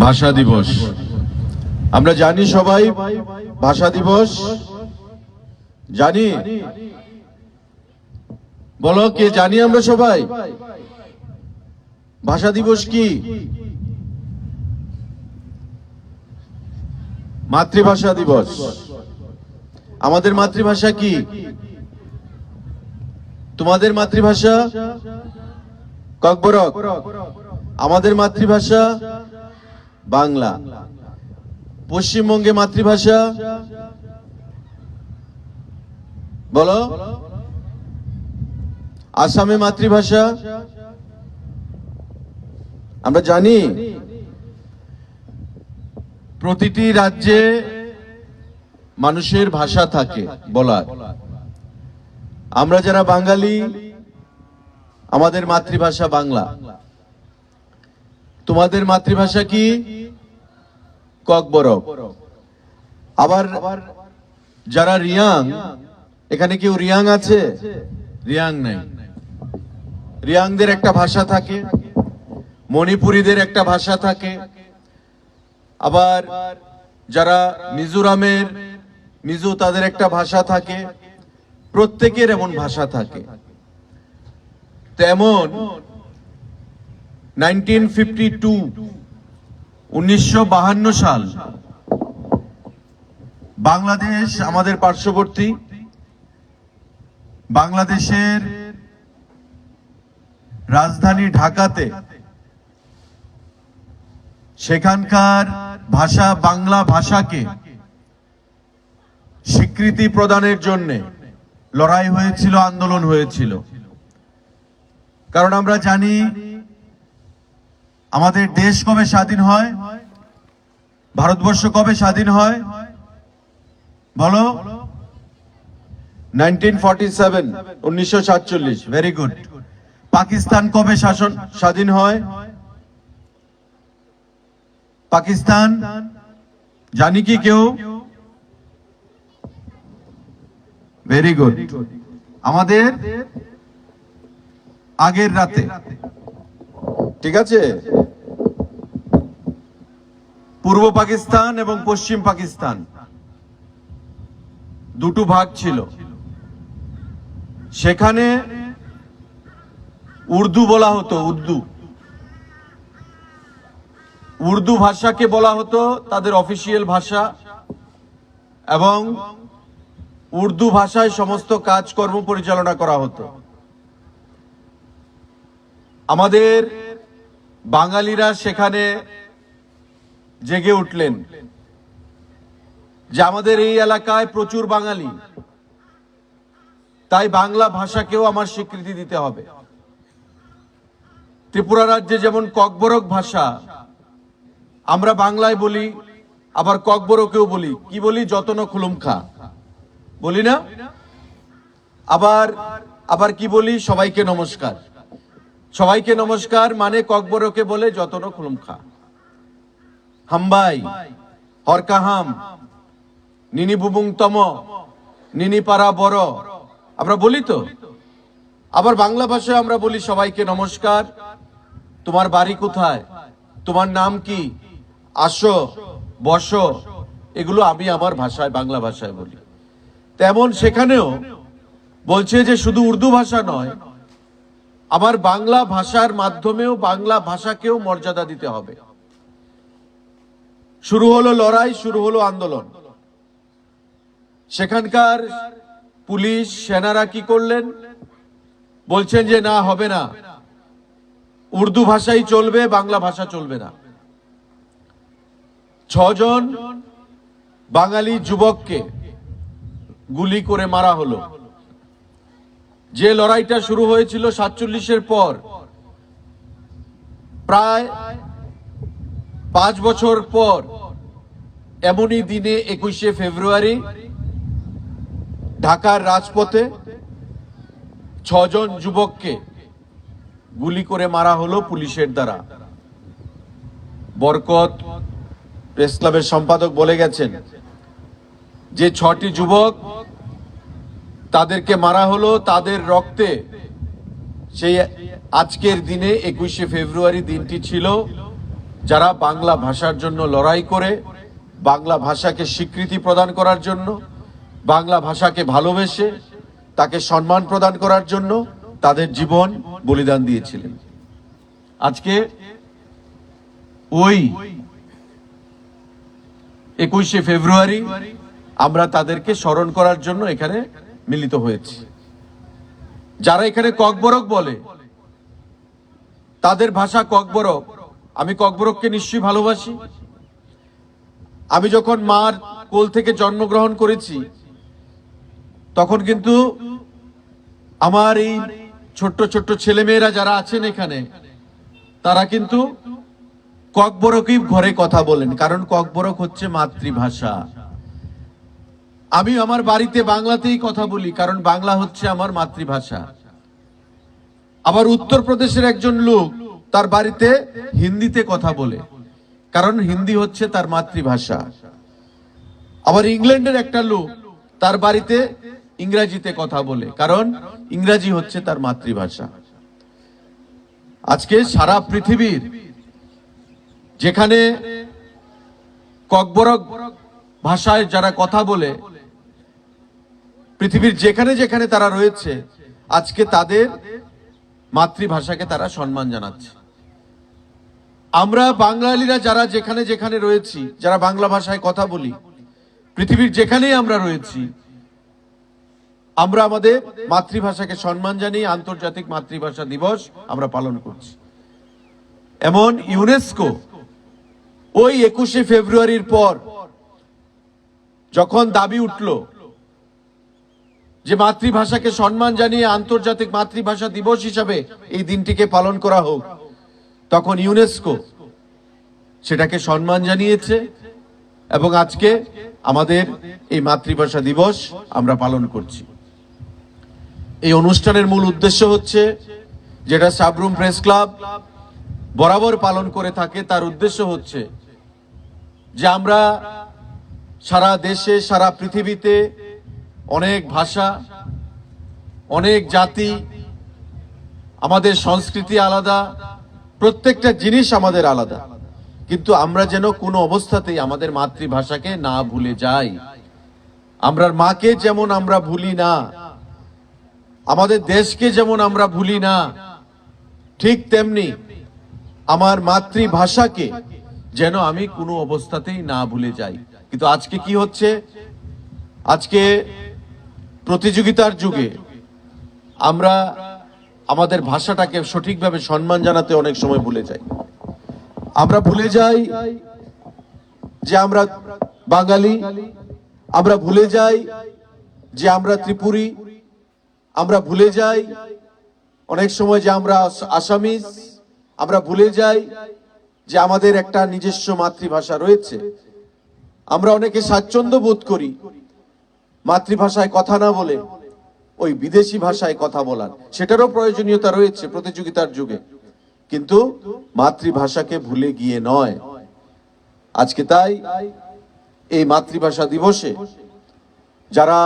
ভাষা দিবস। আমরা জানি সবাই, ভাষা দিবস। জানি? বলো, কে জানি আমরা সবাই? ভাষা দিবস কি? মাতৃভাষা দিবস। আমাদের মাতৃভাষা কি? তোমাদের মাতৃভাষা? ককবরক। আমাদের মাতৃভাষা বাংলা। পশ্চিমবঙ্গে মাতৃভাষা? বলো। আসামে মাতৃভাষা? আমরা জানি। প্রতিটি রাজ্যে মানুষের ভাষা থাকে, বলার। আমরা যারা বাঙালি, আমাদের মাতৃভাষা বাংলা। তোমাদের মাতৃভাষা কি? ককবরক। আবার যারা রিয়াং, এখানে কেউ রিয়াং আছে? রিয়াং নাই। রিয়াংদের একটা ভাষা থাকে, মণিপুরীদের একটা ভাষা থাকে। আবার যারা মিজোরামের, মিজো তাদের একটা ভাষা থাকে, প্রত্যেকের এমন ভাষা থাকে। তেমন নাইনটিন ফিফটি টু, উনিশশো সাল, বাংলাদেশ আমাদের পার্শ্ববর্তী, বাংলাদেশের রাজধানী ঢাকাতে সেখানকার ভাষা, বাংলা ভাষাকে স্বীকৃতি প্রদানের জন্য লড়াই হয়েছিল, আন্দোলন হয়েছিল। কারণ আমরা জানি আমাদের দেশ কবে স্বাধীন হয়? ভারতবর্ষ কবে স্বাধীন হয়? বলো। উনিশশো সাতচল্লিশ। ভেরি গুড পাকিস্তান কবে শাসন স্বাধীন হয়? পাকিস্তান? জানি কি কেউ? ভেরি গুড আমাদের আগের রাতে। ঠিক আছে? পূর্ব পাকিস্তান এবং পশ্চিম পাকিস্তান। দুটো ভাগ ছিল। সেখানে উর্দু বলা হতো, উর্দু। উর্দু ভাষাকে বলা হতো তাদের অফিসিয়াল ভাষা এবং উর্দু ভাষায় সমস্ত কাজকর্ম পরিচালনা করা হতো। আমাদের বাঙালিরা সেখানে জেগে উঠলেন। যে আমাদের এই এলাকায় প্রচুর বাঙালি, তাই বাংলা ভাষাকেও আমার স্বীকৃতি দিতে হবে। ত্রিপুরা রাজ্যে যেমন ককবরক ভাষা, আমরা বাংলায় বলি, আবার ককবরকেও বলি। কি বলি? যতন খুলুমখা। বলি না? আবার আবার কি বলি? সবাইকে নমস্কার। সবাইকে নমস্কার মানে ককবরকে বলে যতন খুলুমখা। হাম্বাই, হরকাহাম, নিনি বুবুংতম, নিনি পাড়া বড়। আমরা বলি তো? আবার বাংলা ভাষায় আমরা বলি সবাইকে নমস্কার। তোমার বাড়ি কোথায়? তোমার নাম কি? আসো, বসো। এগুলো আমি আমার ভাষায়, বাংলা ভাষায় বলি। তেমন সেখানেও বলছে যে শুধু উর্দু ভাষা নয় আমার বাংলা ভাষার মাধ্যমেও বাংলা ভাষাকেও মর্যাদা দিতে হবে। শুরু হলো লড়াই, শুরু হলো আন্দোলন। সেখানকার পুলিশ সেনারা কি করলেন? বলছেন যে, না, হবে না। উর্দু ভাষাই চলবে, বাংলা ভাষা চলবে না। ছজন বাঙালি যুবককে গুলি করে মারা হলো। যে লড়াইটা শুরু হয়েছিল সাতচল্লিশের পর, প্রায় পাঁচ বছর পর এমনই দিনে একুশে ফেব্রুয়ারি ঢাকার রাজপথে ছজন যুবককে গুলি করে মারা হলো পুলিশের দ্বারা। বরকত প্রেস ক্লাবের সম্পাদক বলে গেছেন যে ছটি যুবক তাদেরকে মারা হলো, তাদের রক্তে সেই আজকের দিনে একুশে ফেব্রুয়ারি দিনটি ছিল যারা বাংলা ভাষার জন্য লড়াই করে, বাংলা ভাষাকে স্বীকৃতি প্রদান করার জন্য, বাংলা ভাষাকে ভালোবেসে তাকে সম্মান প্রদান করার জন্য তাদের জীবন বলিদান দিয়েছিলেন। আজকে ওই একুশে ফেব্রুয়ারি আমরা তাদেরকে স্মরণ করার জন্য এখানে মিলিত হয়েছি। যারা এখানে ককবরক বলে, তাদের ভাষা ককবরক। আমি ককবরককে নিশ্চয়ই ভালোবাসি। আমি যখন মার কোল থেকে জন্মগ্রহণ করেছি, তখন কিন্তু আমার এই ছোট্ট ছোট্ট ছেলেমেয়েরা যারা আছেন এখানে, তারা কিন্তু ককবরকই ঘরে কথা বলেন, কারণ ককবরক হচ্ছে মাতৃভাষা। আমি আমার বাড়িতে বাংলাতেই কথা বলি, কারণ বাংলা হচ্ছে আমার মাতৃভাষা। আবার উত্তরপ্রদেশের একজন লোক তার বাড়িতে হিন্দিতে কথা বলে। কারণ হিন্দি হচ্ছে তার মাতৃভাষা। আবার ইংল্যান্ডের একটা লোক তার বাড়িতে ইংরাজিতে কথা বলে। কারণ ইংরাজি হচ্ছে তার মাতৃভাষা। আজকে সারা পৃথিবীর যেখানে ককবরক ভাষায় যারা কথা বলে, পৃথিবীর যেখানে যেখানে তারা রয়েছে, আজকে তাদের মাতৃভাষাকে তারা সম্মান জানাচ্ছে। আমরা বাঙালিরা যারা যেখানে যেখানে রয়েছি, যারা বাংলা ভাষায় কথা বলি, পৃথিবীর যেখানেই আমরা রয়েছি, আমরা আমাদের মাতৃভাষাকে সম্মান জানিয়ে আন্তর্জাতিক মাতৃভাষা দিবস আমরা পালন করছি। এমন ইউনেস্কো ওই একুশে ফেব্রুয়ারির পর যখন দাবি উঠল যে মাতৃভাষাকে সম্মান জানিয়ে আন্তর্জাতিক মাতৃভাষা দিবস হিসাবে এই দিনটিকে পালন করা হোক তখন ইউনেস্কো সেটাকে সম্মান জানিয়েছে এবং আজকে আমাদের এই মাতৃভাষা দিবস আমরা পালন করছি। এই অনুষ্ঠানের মূল উদ্দেশ্য হচ্ছে যেটা সাবরুম প্রেস ক্লাব বরাবর পালন করে থাকে, তার উদ্দেশ্য হচ্ছে যে আমরা সারা দেশে, সারা পৃথিবীতে অনেক ভাষা, অনেক জাতি, আমাদের সংস্কৃতি আলাদা প্রত্যেকটা জিনিস আমাদের আলাদা। কিন্তু আমরা যেন কোনো অবস্থাতেই আমাদের মাতৃভাষাকে না ভুলে যাই। আমরা মাকে যেমন আমরা ভুলি না, আমাদের দেশকে যেমন আমরা ভুলি না, ঠিক তেমনি আমার মাতৃভাষাকে যেন আমি কোনো অবস্থাতেই না ভুলে যাই। কিন্তু আজকে কি হচ্ছে? আজকে প্রতিযোগিতার যুগে আমরা আমাদের ভাষাটাকে সঠিকভাবে সম্মান জানাতে অনেক সময় ভুলে যাই। আমরা ভুলে যাই যে আমরা বাঙালি, আমরা ভুলে যাই যে আমরা ত্রিপুরী, আমরা ভুলে যাই অনেক সময় যে আমরা আসামিজ, আমরা ভুলে যাই যে আমাদের একটা নিজস্ব মাতৃভাষা রয়েছে। আমরা অনেকে স্বাচ্ছন্দ্য বোধ করি মাতৃভাষায় কথা না বলে। ওই বিদেশি ভাষায় কথা বলার। সেটারও প্রয়োজনীয়তা রয়েছে প্রতিযোগিতার যুগে। কিন্তু মাতৃভাষাকে ভুলে গিয়ে নয়। আজকে তাই এই মাতৃভাষা দিবসে যারা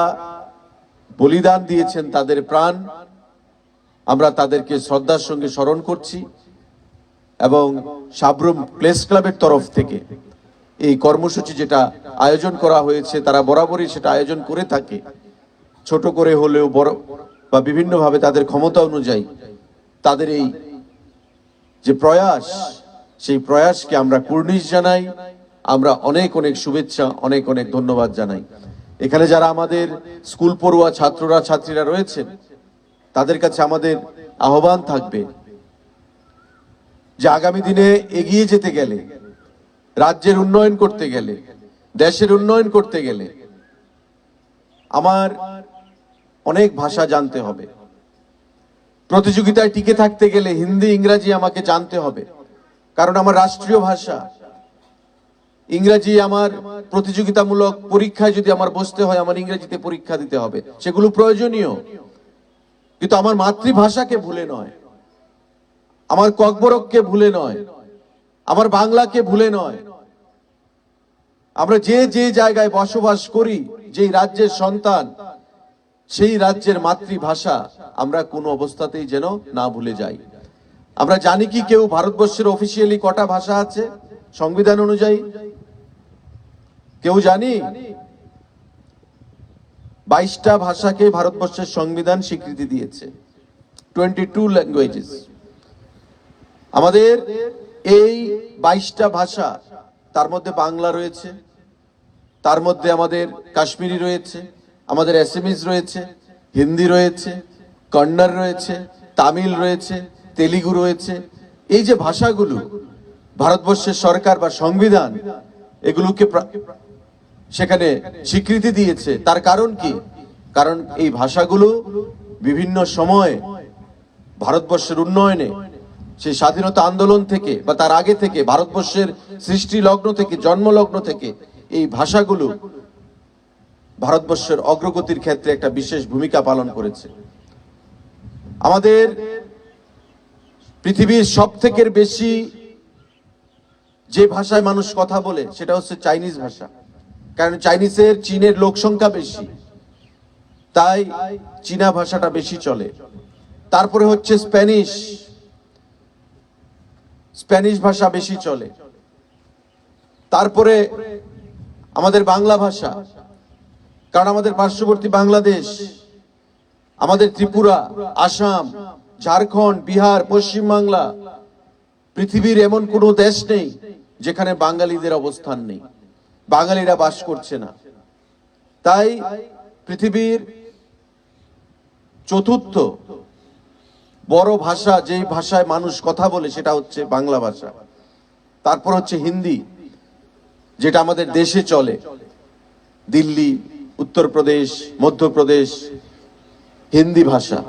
বলিদান দিয়েছেন তাদের প্রাণ, আমরা তাদেরকে শ্রদ্ধার সঙ্গে স্মরণ করছি এবং সাবরুম প্লেস ক্লাবের তরফ থেকে এই কর্মসূচি যেটা আয়োজন করা হয়েছে, তারা বরাবরই সেটা আয়োজন করে থাকে। ছোট করে হলেও বড় বা বিভিন্নভাবে তাদের ক্ষমতা অনুযায়ী তাদের এই যে প্রয়াস, সেই প্রয়াসকে আমরা কুর্নিশ জানাই। আমরা অনেক অনেক শুভেচ্ছা, অনেক অনেক ধন্যবাদ জানাই। এখানে যারা আমাদের স্কুল পড়ুয়া ছাত্ররা, ছাত্রীরা রয়েছেন, তাদের কাছে আমাদের আহ্বান থাকবে যে আগামী দিনে এগিয়ে যেতে গেলে, রাজ্যের উন্নয়ন করতে গেলে, দেশের উন্নয়ন করতে গেলে, আমার অনেক ভাষা জানতে হবে। প্রতিযোগিতায় টিকে থাকতে গেলে হিন্দি, ইংরাজি আমাকে জানতে হবে, কারণ আমার রাষ্ট্রীয় ভাষা। ইংরাজি আমার প্রতিযোগিতামূলক পরীক্ষায় যদি আমার বসতে হয়, আমার ইংরেজিতে পরীক্ষা দিতে হবে। সেগুলো প্রয়োজনীয়। কিন্তু আমার মাতৃভাষাকে ভুলে নয়। আমার ককবরককে ভুলে নয়। আমার বাংলাকে ভুলে নয়। আমরা যে যে জায়গায় বসবাস করি, যেই রাজ্যের সন্তান সেই রাজ্যের মাতৃভাষা আমরা কোনো অবস্থাতেই যেন না ভুলে যাই। আমরা জানি কি কেউ ভারতবর্ষের অফিসিয়ালি কটা ভাষা আছে? সংবিধান অনুযায়ী? কেউ জানি? বাইশটা ভাষাকে ভারতবর্ষের সংবিধান স্বীকৃতি দিয়েছে। টোয়েন্টি টু ল্যাঙ্গুয়েজেস আমাদের এই বাইশটা ভাষা, তার মধ্যে বাংলা রয়েছে, তার মধ্যে আমাদের কাশ্মীরি রয়েছে আমাদের অ্যাসামিজ রয়েছে, হিন্দি রয়েছে, কন্নড় রয়েছে, তামিল রয়েছে, তেলুগু রয়েছে। এই যে ভাষাগুলো, ভারতবর্ষের সরকার বা সংবিধান এগুলোকে সেখানে স্বীকৃতি দিয়েছে, তার কারণ কি? কারণ এই ভাষাগুলো বিভিন্ন সময়ে ভারতবর্ষের উন্নয়নে, সেই স্বাধীনতা আন্দোলন থেকে বা তার আগে থেকে ভারতবর্ষের সৃষ্টি লগ্ন থেকে, জন্মলগ্ন থেকে এই ভাষাগুলো ভারতবর্ষের অগ্রগতির ক্ষেত্রে একটা বিশেষ ভূমিকা পালন করেছে। আমাদের পৃথিবীর সব থেকে বেশি যে ভাষায় মানুষ কথা বলে, সেটা হচ্ছে চাইনিজ ভাষা। কারণ চাইনিজের চীনের লোক সংখ্যা বেশি, তাই চীনা ভাষাটা বেশি চলে। তারপরে হচ্ছে স্প্যানিশ। স্প্যানিশ ভাষা বেশি চলে। তারপরে আমাদের বাংলা ভাষা। কারণ আমাদের পার্শ্ববর্তী বাংলাদেশ, আমাদের ত্রিপুরা, আসাম, ঝাড়খণ্ড, বিহার, পশ্চিম বাংলা পৃথিবীর এমন কোনো দেশ নেই যেখানে বাঙালিদের অবস্থান নেই। বাঙালিরা বাস করছে না। তাই পৃথিবীর চতুর্থ বড় ভাষা, যেই ভাষায় মানুষ কথা বলে সেটা হচ্ছে বাংলা ভাষা। তারপর হচ্ছে হিন্দি, যেটা আমাদের দেশে চলে, দিল্লি উত্তরপ্রদেশ, মধ্যপ্রদেশ, হিন্দি ভাষা,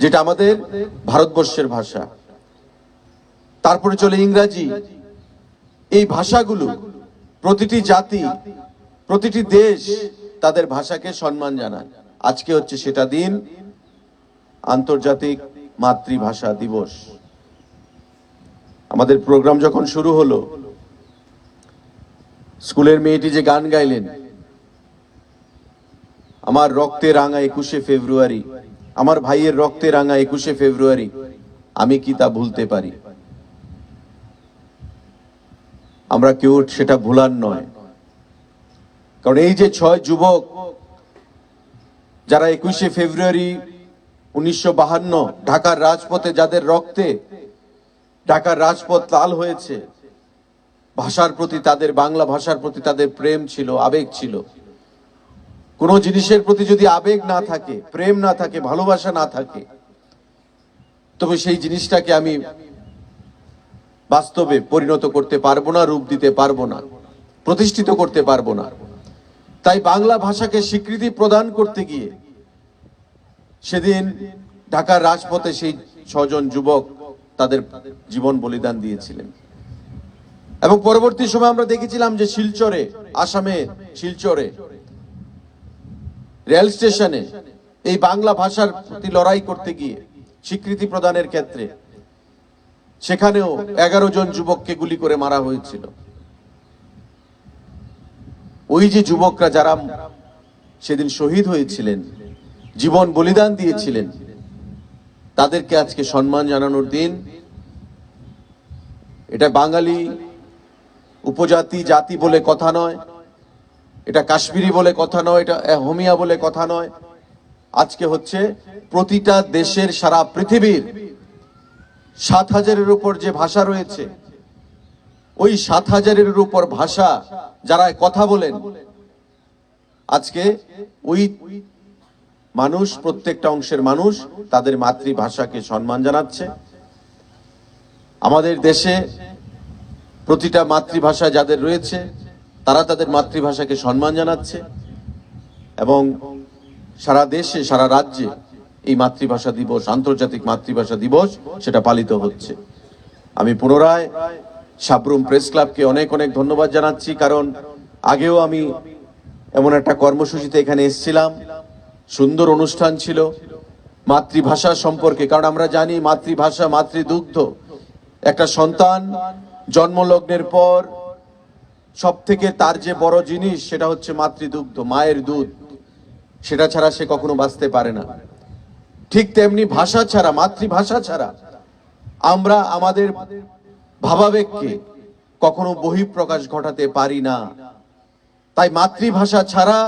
যেটা আমাদের ভারতবর্ষের ভাষা। তারপরে চলে ইংরাজি। এই ভাষাগুলো প্রতিটি জাতি, প্রতিটি দেশ তাদের ভাষাকে সম্মান জানায়। আজকে হচ্ছে সেটা দিন, আন্তর্জাতিক মাতৃভাষা দিবস। আমাদের প্রোগ্রাম যখন শুরু হলো, স্কুলের মেয়েটি যে গান গাইলেন আমার রক্তে রাঙা একুশে ফেব্রুয়ারি, আমার ভাইয়ের রক্তে রাঙা একুশে ফেব্রুয়ারি, আমি কি তা ভুলতে পারি? আমরা কেউ সেটা ভুলার নয়। কারণ এই যে ছয় যুবক, যারা একুশে ফেব্রুয়ারি উনিশশো ঢাকার রাজপথে যাদের রক্তে ঢাকার রাজপথ লাল হয়েছে, ভাষার প্রতি তাদের, বাংলা ভাষার প্রতি তাদের প্রেম ছিল, আবেগ ছিল কোনো জিনিসের প্রতি যদি আবেগ না থাকে, প্রেম না থাকে, ভালোবাসা না থাকে, তবে সেই জিনিসটাকে আমি বাস্তবে পরিণত করতে পারব না, রূপ দিতে পারব না, প্রতিষ্ঠিত করতে পারব না। তাই বাংলা ভাষাকে স্বীকৃতি প্রদান করতে গিয়ে সেদিন ঢাকার রাজপথে সেই ছজন যুবক তাদের জীবন বলিদান দিয়েছিলেন। এবং পরবর্তী সময় আমরা দেখেছিলাম যে শিলচরে, আসামে শিলচরে রেল স্টেশনে এই বাংলা ভাষার প্রতি লড়াই করতে গিয়ে স্বীকৃতি প্রদানের ক্ষেত্রে সেখানেও এগারো জন যুবককে গুলি করে মারা হয়েছিল। ওই যে যুবকরা যারা সেদিন শহীদ হয়েছিলেন, জীবন বলিদান দিয়েছিলেন, তাদেরকে আজকে সম্মান জানানোর দিন। এটা বাঙালি উপজাতি, জাতি বলে কথা নয়। এটা কাশ্মীরি বলে কথা নয়, এটা হোমিয়া বলে কথা নয়। আজকে হচ্ছে প্রতিটা দেশের সারা পৃথিবীর সাত হাজারের উপর যে ভাষা রয়েছে, ওই সাত হাজারের উপর ভাষা যারা কথা বলেন, আজকে ওই মানুষ, প্রত্যেকটা অংশের মানুষ তাদের মাতৃভাষাকে সম্মান জানাচ্ছে। আমাদের দেশে প্রতিটা মাতৃভাষা যাদের রয়েছে তারা তাদের মাতৃভাষাকে সম্মান জানাচ্ছে এবং সারা দেশে, সারা রাজ্যে এই মাতৃভাষা দিবস, আন্তর্জাতিক মাতৃভাষা দিবস সেটা পালিত হচ্ছে। আমি পুনরায় সাবরুম প্রেস ক্লাবকে অনেক অনেক ধন্যবাদ জানাচ্ছি, কারণ আগেও আমি এমন একটা কর্মসূচিতে এখানে এসেছিলাম। সুন্দর অনুষ্ঠান ছিল মাতৃভাষা সম্পর্কে, কারণ আমরা জানি মাতৃভাষা, মাতৃদুগ্ধ। একটা সন্তান জন্মলগ্নের পর সব থেকে তার যে বড় জিনিস সেটা হচ্ছে মাতৃদুগ্ধ, মায়ের দুধ। সেটা ছাড়া সে কখনো বাঁচতে পারে না। ঠিক তেমনি ভাষা ছাড়া, মাতৃভাষা ছাড়া আমরা আমাদের ভাবাবেগকে কখনো বহিঃপ্রকাশ ঘটাতে পারি না। তাই মাতৃভাষা ছাড়া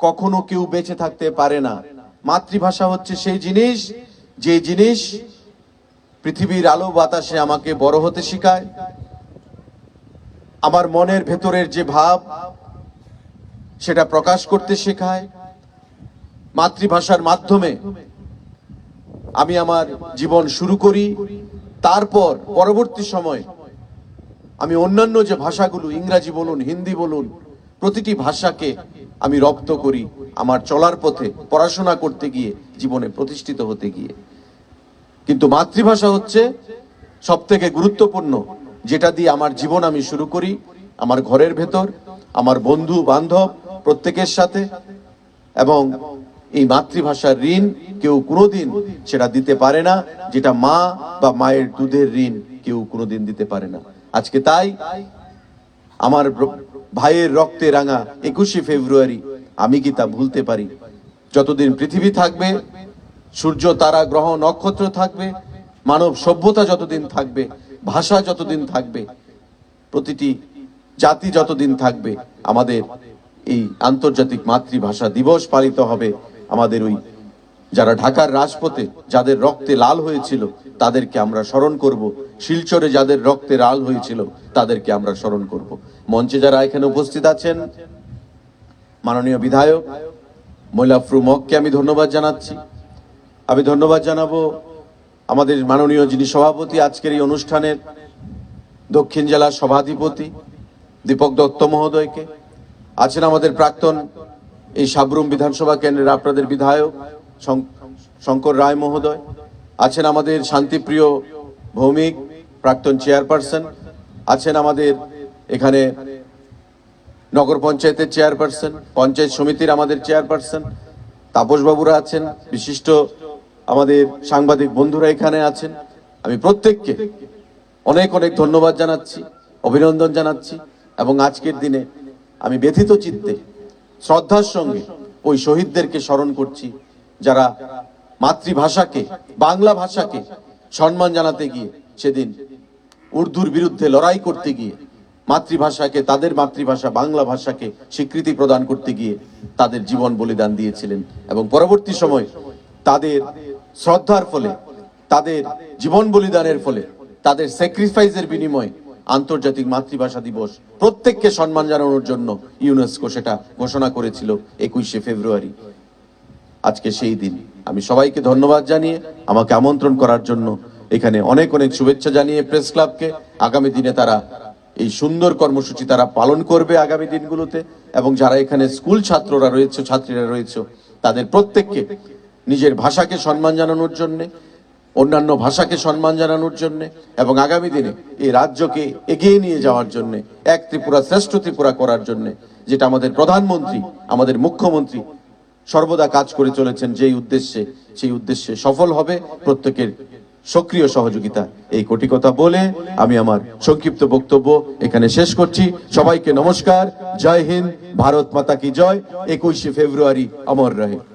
কখনো কেউ বেঁচে থাকতে পারে না। মাতৃভাষা হচ্ছে সেই জিনিস, যে জিনিস পৃথিবীর আলো বাতাসে আমাকে বড় হতে শেখায়। আমার মনের ভেতরের যে ভাব, সেটা প্রকাশ করতে শেখায়। মাতৃভাষার মাধ্যমে আমি আমার জীবন শুরু করি। তারপর পরবর্তী সময় আমি অন্যান্য যে ভাষাগুলো, ইংরাজি বলুন, হিন্দি বলুন, প্রতিটি ভাষাকে আমি রপ্ত করি আমার চলার পথে, পড়াশোনা করতে গিয়ে, জীবনে প্রতিষ্ঠিত হতে গিয়ে। কিন্তু মাতৃভাষা হচ্ছে সব থেকে গুরুত্বপূর্ণ যেটা দিয়ে আমার জীবন আমি শুরু করি, আমার ঘরের ভেতর, আমার বন্ধু, বান্ধব, প্রত্যেকের সাথে। এবং এই মাতৃভাষার ঋণ কেউ কোনোদিন সেটা দিতে পারে না, যেটা মা বা মায়ের দুধের ঋণ কেউ কোনোদিন দিতে পারে না। আজকে তাই আমার ভাইয়ের রক্তে রাঙা একুশে ফেব্রুয়ারি আমি কি তা ভুলতে পারি? যতদিন পৃথিবী থাকবে, সূর্য, তারা, গ্রহ, নক্ষত্র থাকবে, মানব সভ্যতা যতদিন থাকবে ভাষা যতদিন থাকবে, প্রতিটি জাতি যতদিন থাকবে, আমাদের এই আন্তর্জাতিক মাতৃভাষা দিবস পালিত হবে। আমাদের ওই যারা ঢাকার রাজপথে যাদের রক্তে লাল হয়েছিল, তাদেরকে আমরা স্মরণ করব। শিলচরে যাদের রক্তে লাল হয়েছিল, তাদেরকে আমরা স্মরণ করব। মঞ্চে যারা এখানে উপস্থিত আছেন, মাননীয় বিধায়ক মৈলাফরু মককে আমি ধন্যবাদ জানাচ্ছি। আমি ধন্যবাদ জানাব আমাদের মাননীয় যিনি সভাপতি, আজকের এই অনুষ্ঠানের দক্ষিণ জেলার সভাধিপতি দীপক দত্ত মহোদয়কে, আছেন আমাদের প্রাক্তন এই সাবরুম বিধানসভা কেন্দ্রের আপনাদের বিধায়ক শঙ্কর রায় মহোদয়, আছেন আমাদের শান্তিপ্রিয় ভৌমিক, প্রাক্তন চেয়ারপারসন, আছেন আমাদের এখানে নগর পঞ্চায়েতের চেয়ারপারসন, পঞ্চায়েত সমিতির আমাদের চেয়ারপারসন, তাপসবাবুরা আছেন, বিশিষ্ট আমাদের সাংবাদিক বন্ধুরা এখানে আছেন। আমি প্রত্যেককে অনেক অনেক ধন্যবাদ জানাচ্ছি, অভিনন্দন জানাচ্ছি এবং আজকের দিনে আমি ব্যথিত চিত্তে, শ্রদ্ধার সঙ্গে ওই শহীদদেরকে স্মরণ করছি যারা মাতৃভাষাকে, বাংলা ভাষাকে সম্মান জানাতে গিয়ে সেদিন উর্দুর বিরুদ্ধে লড়াই করতে গিয়ে, মাতৃভাষাকে, তাদের মাতৃভাষা, বাংলা ভাষাকে স্বীকৃতি প্রদান করতে গিয়ে তাদের জীবন বলিদান দিয়েছিলেন এবং পরবর্তী সময় তাদের শ্রদ্ধার ফলে, তাদের জীবন বলিদানের ফলে, তাদের স্যাক্রিফাইসের বিনিময়ে আন্তর্জাতিক মাতৃভাষা দিবস প্রত্যেককে সম্মান জানানোর জন্য ইউনেস্কো সেটা ঘোষণা করেছিল একুশে ফেব্রুয়ারি। আজকে সেই দিন। আমি সবাইকে ধন্যবাদ জানিয়ে, আমাকে আমন্ত্রণ করার জন্য এখানে অনেক অনেক শুভেচ্ছা জানিয়ে প্রেস ক্লাবকে আগামী দিনে তারা এই সুন্দর কর্মসূচি তারা পালন করবে আগামী দিনগুলোতে এবং যারা এখানে স্কুল ছাত্ররা রয়েছে, ছাত্রীরা রয়েছে, তাদের প্রত্যেককে নিজের ভাষাকে সম্মান জানানোর জন্য, অন্যান্য ভাষাকে সম্মান জানানোর জন্য এবং আগামী দিনে এই রাজ্যকে এগিয়ে নিয়ে যাওয়ার জন্য, এক ত্রিপুরা শ্রেষ্ঠ ত্রিপুরা করার জন্য, যেটা আমাদের প্রধানমন্ত্রী, আমাদের মুখ্যমন্ত্রী সর্বদা কাজ করে চলেছেন যেই উদ্দেশ্যে, সেই উদ্দেশ্যে সফল হবে প্রত্যেকের সক্রিয় সহযোগিতা। এই কোটি কথা বলে আমি আমার সংক্ষিপ্ত বক্তব্য এখানে শেষ করছি। সবাইকে নমস্কার। জয় হিন্দ। ভারত মাতা কি জয়। একুশে ফেব্রুয়ারি, অমর রহে।